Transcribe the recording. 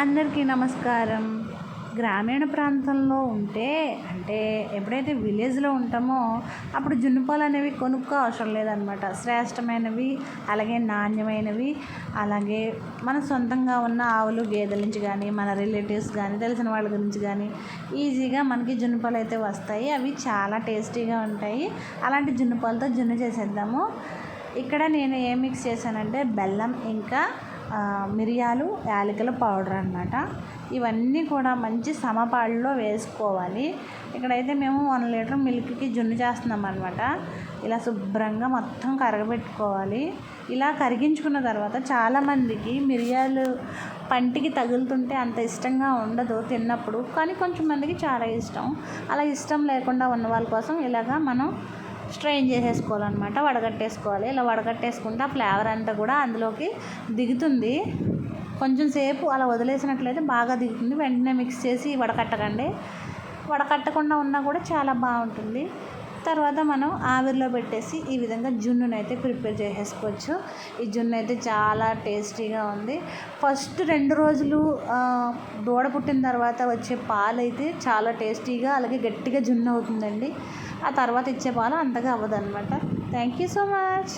అందరికీ నమస్కారం. గ్రామీణ ప్రాంతంలో ఉంటే అంటే ఎప్పుడైతే విలేజ్లో ఉంటామో అప్పుడు జున్నుపాలు అనేవి కొనుక్కో అవసరం లేదనమాట. శ్రేష్టమైనవి అలాగే నాణ్యమైనవి అలాగే మన సొంతంగా ఉన్న ఆవులు గేదెల నుంచి కానీ మన రిలేటివ్స్ కానీ తెలిసిన వాళ్ళ గురించి కానీ ఈజీగా మనకి జున్నుపాలు అయితే వస్తాయి. అవి చాలా టేస్టీగా ఉంటాయి. అలాంటి జున్నుపాలతో జున్ను చేసేద్దాము. ఇక్కడ నేను ఏం మిక్స్ చేశానంటే బెల్లం ఇంకా మిరియాలు యాలకుల పౌడర్ అన్నమాట. ఇవన్నీ కూడా మంచి సమపాళ్ళలో వేసుకోవాలి. ఇక్కడైతే మేము వన్ లీటర్ మిల్క్కి జున్ను చేస్తున్నాం అనమాట ఇలా శుభ్రంగా మొత్తం కరగబెట్టుకోవాలి. ఇలా కరిగించుకున్న తర్వాత చాలామందికి మిరియాలు పంటికి తగులుతుంటే అంత ఇష్టంగా ఉండదు తిన్నప్పుడు. కానీ కొంచెం మందికి చాలా ఇష్టం. అలా ఇష్టం లేకుండా ఉన్న వాళ్ళ కోసం ఇలాగా మనం స్ట్రెయిన్ చేసేసుకోవాలన్నమాట వడగట్టేసుకోవాలి. ఇలా వడగట్టేసుకుంటే ఆ ఫ్లేవర్ అంతా కూడా అందులోకి దిగుతుంది. కొంచెం సేపు అలా వదిలేసినట్లయితే బాగా దిగుతుంది. వెంటనే మిక్స్ చేసి వడకట్టకండి. వడకట్టకుండా ఉన్నా కూడా చాలా బాగుంటుంది. తర్వాత మనం ఆవిరిలో పెట్టేసి ఈ విధంగా జున్నును అయితే ప్రిపేర్ చేసేసుకోవచ్చు. ఈ జున్ను అయితే చాలా టేస్టీగా ఉంది. ఫస్ట్ రెండు రోజులు దూడ పుట్టిన తర్వాత వచ్చే పాలు అయితే చాలా టేస్టీగా అలాగే గట్టిగా జున్ను అవుతుందండి. ఆ తర్వాత ఇచ్చే పాలు అంతగా అవ్వదు అనమాట థ్యాంక్ యూ సో మచ్